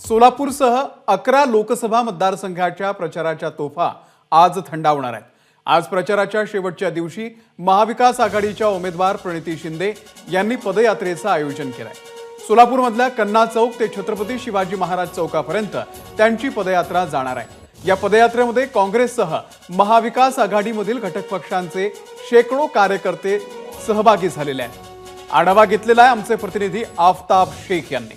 सोलापूरसह अकरा लोकसभा मतदारसंघाच्या प्रचाराच्या तोफा आज थंडावणार आहेत. आज प्रचाराच्या शेवटच्या दिवशी महाविकास आघाडीच्या उमेदवार प्रणिती शिंदे यांनी पदयात्रेचं आयोजन केलंय. सोलापूरमधल्या कन्ना चौक ते छत्रपती शिवाजी महाराज चौकापर्यंत त्यांची पदयात्रा जाणार आहे. या पदयात्रेमध्ये काँग्रेससह महाविकास आघाडीमधील घटक पक्षांचे शेकडो कार्यकर्ते सहभागी झालेले आहेत. आढावा घेतलेला आहे आमचे प्रतिनिधी आफताब शेख यांनी.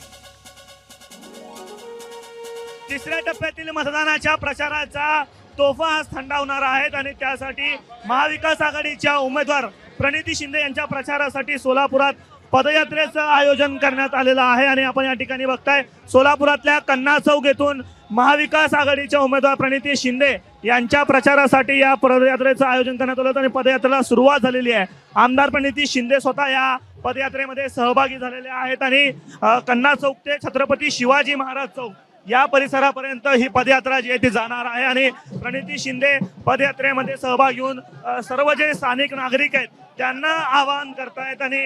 तिसऱ्या टप्प्यातील मतदानाच्या प्रचाराचा तोफा आज थंडावणार आहेत आणि त्यासाठी महाविकास आघाडीच्या उमेदवार प्रणिती शिंदे यांच्या प्रचारासाठी सोलापुरात पदयात्रेचं आयोजन करण्यात आलेलं आहे आणि आपण या ठिकाणी बघताय सोलापुरातल्या कन्ना चौक येथून महाविकास आघाडीच्या उमेदवार प्रणिती शिंदे यांच्या प्रचारासाठी या पदयात्रेचं आयोजन करण्यात आलं होतं आणि पदयात्रेला सुरुवात झालेली आहे. आमदार प्रणिती शिंदे स्वतः या पदयात्रेमध्ये सहभागी झालेले आहेत आणि कन्ना चौक ते छत्रपती शिवाजी महाराज चौक या परिसरापर्यंत ही पदयात्रा जी आहे ती जाणार आहे आणि प्रणिती शिंदे पदयात्रेमध्ये सहभाग घेऊन सर्व जे स्थानिक नागरिक आहेत त्यांना आवाहन करतायत आणि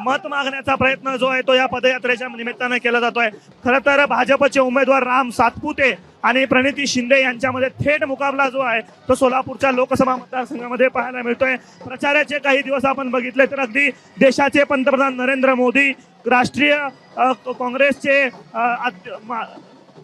मत मागण्याचा प्रयत्न जो आहे तो या पदयात्रेच्या निमित्तानं केला जातोय. खरं तर भाजपचे उमेदवार राम सातपुते आणि प्रणिती शिंदे यांच्यामध्ये थेट मुकाबला जो आहे तो सोलापूरच्या लोकसभा मतदारसंघामध्ये पाहायला मिळतोय. प्रचाराचे काही दिवस आपण बघितले तर अगदी देशाचे पंतप्रधान नरेंद्र मोदी राष्ट्रीय काँग्रेसचे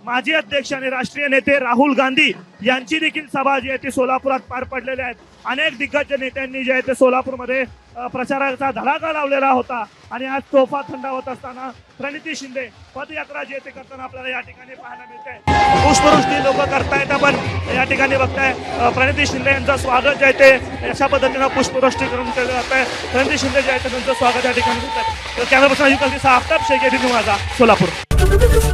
माजी अध्यक्ष आणि राष्ट्रीय नेते राहुल गांधी यांची देखील सभा जी आहे ती सोलापुरात पार पडलेल्या आहेत अनेक दिग्गज नेत्यांनी जे आहे ते सोलापूरमध्ये प्रचाराचा धडाका लावलेला होता आणि आज तोफा थंडावत असताना प्रणिती शिंदे पदयात्रा जे ते करताना आपल्याला या ठिकाणी पाहायला मिळते. पुष्पवृष्टी लोक करतायत आपण. या ठिकाणी बघताय प्रणिती शिंदे यांचं स्वागत जे आहे ते अशा पद्धतीनं पुष्पवृष्टी करून केलं जात आहे. प्रणिती शिंदे जे आहे त्यांचं स्वागत या ठिकाणी होत आहे तर कॅमेरा पर्सन शेख माझा सोलापूर.